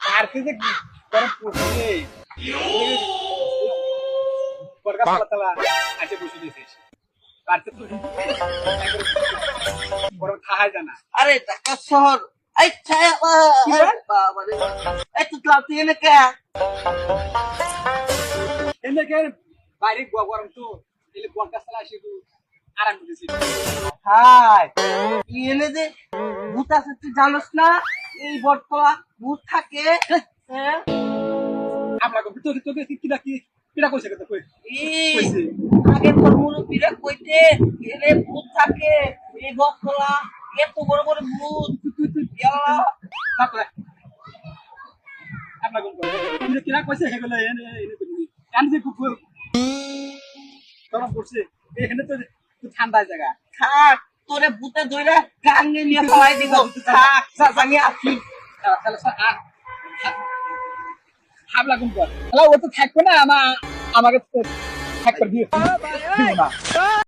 পার্কে যে গরম পড়ছে বরগা পাতালা আছে বসে দিয়েছিস পার্কে তো গরম খাওয়া যায় আরে ঢাকা শহর। এই ছায়া কি বল? বাবা রে এই তো ক্লাব থেকে এনে কে বাইরে গ- গরম তো এলে বরগা চালা আসে একটু আরাম দিয়েছি হাই এনে যে ভূত আছে তুই জানোস না? এই বটতলা ভূত থাকে আমরা তোকে তোকে কিটা কিটা কইছে কত কই আগে তোর মুরব্বীরা কইতে এনে ভূত থাকে এই বটতলা এত বড় বড় ভূত। তুই তুই ইয়াল্লা। তারপরে? আপনার কোন কিন্তু কিরা কইছে সেগুলো এনে এনে করি কান যে খুব গরম পড়ছে। এখানে তো তো ঠান্ডা জায়গা। থাক। তোরে ভূতে ধরে কাঙ্গে নিয়ে ফলাই দিব। থাক চাচানি আসি হাবলা কম কর। ও তো থাকবে না, আমা আমাকে থাকবে দিয়ে না।